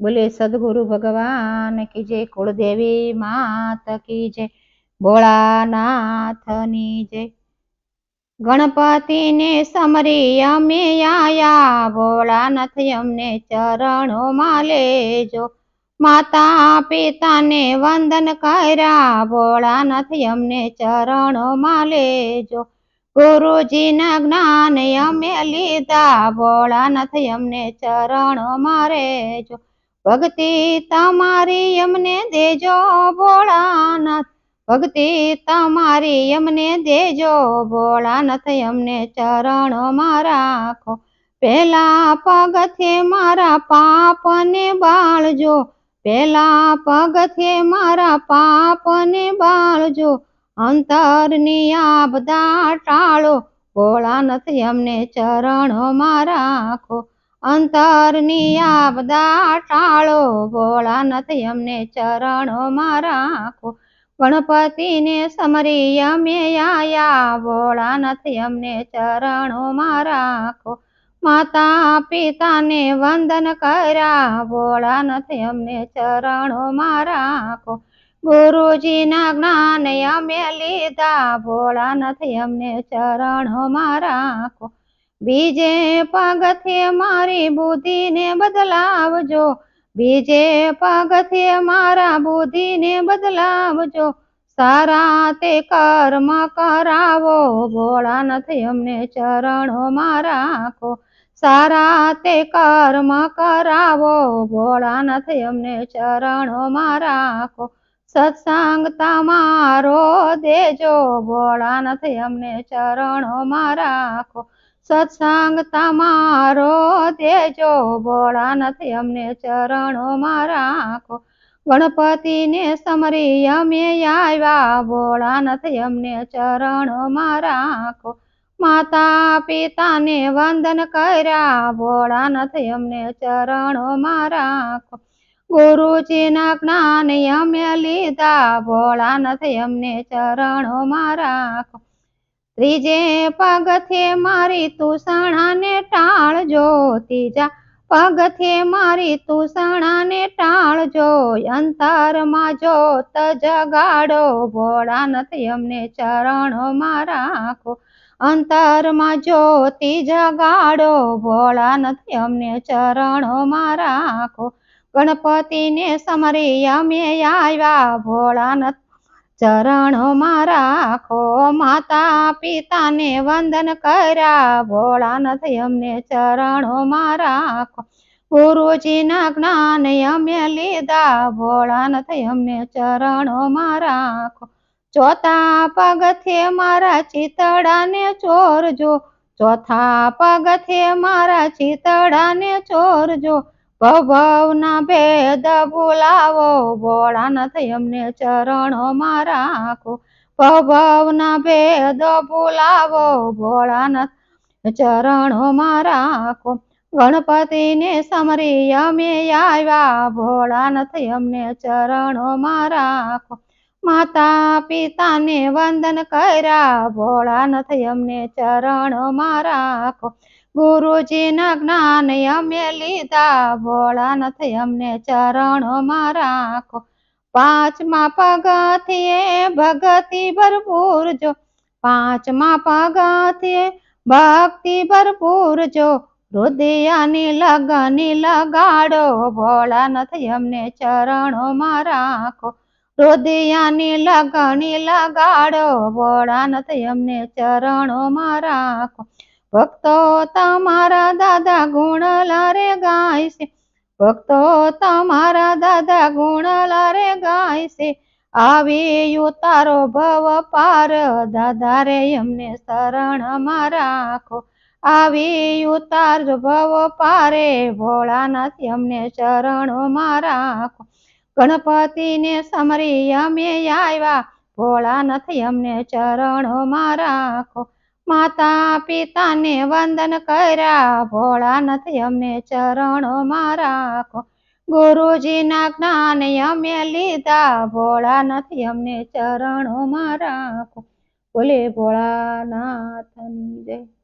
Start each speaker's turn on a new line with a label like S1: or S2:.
S1: બોલે, સદગુરુ ભગવાન કી કુળદેવી માત કી ભોળાનાથની જય. ગણપતિને સમરી અમે આયા, ભોળાનાથ અમને ચરણોમાં લેજો. માતા પિતાને વંદન કર્યા, ભોળાનાથ અમને ચરણોમાં લેજો. ગુરુજીના જ્ઞાન અમે લીધા, ભોળાનાથ અમને ચરણોમાં રેજો ભક્તિ તમારી અમને દેજો ભોળાનાથ. ભક્તિ તમારી અમને દેજો ભોળાનાથ અમને ચરણોમાં રાખો. પેલા પગથે મારા પાપને બાળજો. પેલા પગથે મારા પાપને બાળજો. અંતરની આ બધા ટાળો. ભોળાનાથ અમને ચરણોમાં રાખો. અંતરની આપદા ટાળો ભોળાનાથ અમને ચરણોમાં રાખો. ગણપતિને સમરી અમે આયા ભોળાનાથ અમને ચરણોમાં રાખો. માતા પિતાને વંદન કર્યા ભોળાનાથ અમને ચરણોમાં રાખો. ગુરુજીના જ્ઞાન અમે લીધા ભોળાનાથ અમને ચરણોમાં રાખો. બીજે પગથે મારી બુદ્ધિને બદલાવજો. બીજે પગથે મારા બુદ્ધિને બદલાવજો. સારા તે કર્મ કરાવો ભોળાનાથ અમને ચરણોમાં રાખો. સારા તે કર્મ કરાવો ભોળાનાથ અમને ચરણોમાં રાખો. સત્સંગ તમારો દેજો નથી અમને ચરણોમાં રાખો. સત્સંગ તમારો દેજો નથી અમને ચરણોમાં રાખો. ગણપતિને સમરી અમે આવ્યા ભોળાનાથ અમને ચરણોમાં રાખો. માતા પિતાને વંદન કર્યા ભોળાનાથ અમને ચરણોમાં રાખો. ગુરુજીના જ્ઞાન અમે લીધા, ભોળાનાથ અમને ચરણોમાં રાખો. ત્રીજે પગથે મારી તુષણાને ટાળજો ત્રીજા પગથે મારી તુષણાને ટાળજો અંતરમાં જોત જગાડો, ભોળાનાથ અમને ચરણોમાં રાખો. અંતરમાં જ્યોતિ જગાડો, ભોળાનાથ અમને ચરણોમાં રાખો. ગણપતિને સમરી અમે આવ્યા ભોળાનાથ. ચરણોમાં રાખો માતા પિતાને વંદન કર્યા. ભોળાનાથ અમને ચરણોમાં રાખો ગુરુજીના જ્ઞાન અમે લીધા. ભોળાનાથ અમને ચરણોમાં રાખો ચોથા પગથે મારા ચિતડાને ચોરજો. ચોથા પગથે મારા ચિતડાને ચોરજો. ભવના ભેદ ભૂલાવો ભોળાનાથ અમને ચરણોમાં રાખો ભવના ભેદ ભૂલાવો ભોળાનાથ ચરણોમાં રાખો ગણપતિને સમરી અમે આવ્યા ભોળાનાથ અમને ચરણોમાં રાખો માતા પિતાને વંદન કર્યા. ભોળાનાથ અમને ચરણોમાં રાખો ગુરુજીના જ્ઞાન અમે લીધા. ભોળાનાથ અમને ચરણોમાં રાખો પાંચમા પગથિયે ભગતિ ભરપૂર જો. પાંચમા પગથિયે ભક્તિ ભરપૂર જો. હૃદયાની લગની લગાડો. ભોળાનાથ અમને ચરણોમાં રાખો હૃદયાની લગણી લગાડો ભોળાનાથ અમને ચરણોમાં રાખો. ભક્તો તમારા દાદા ગુણ લારે ગાય ભક્તો તમારા દાદા ગુણ લારે ગાય છે. આવી ઉતારો ભવ પાર દાદા રે અમને શરણમાં રાખો. આવી ઉતાર ભવ પારે, ભોળાનાથ અમને ચરણોમાં રાખો. ગણપતિને સમરી અમે આવ્યા. ભોળાનાથ અમને ચરણોમાં રાખો. માતા પિતાને વંદન કર્યા. ભોળાનાથ અમને ચરણોમાં રાખો. ગુરુજીના જ્ઞાન અમે લીધા. ભોળાનાથ અમને ચરણોમાં રાખો. બોલે ભોળાનાથની જય.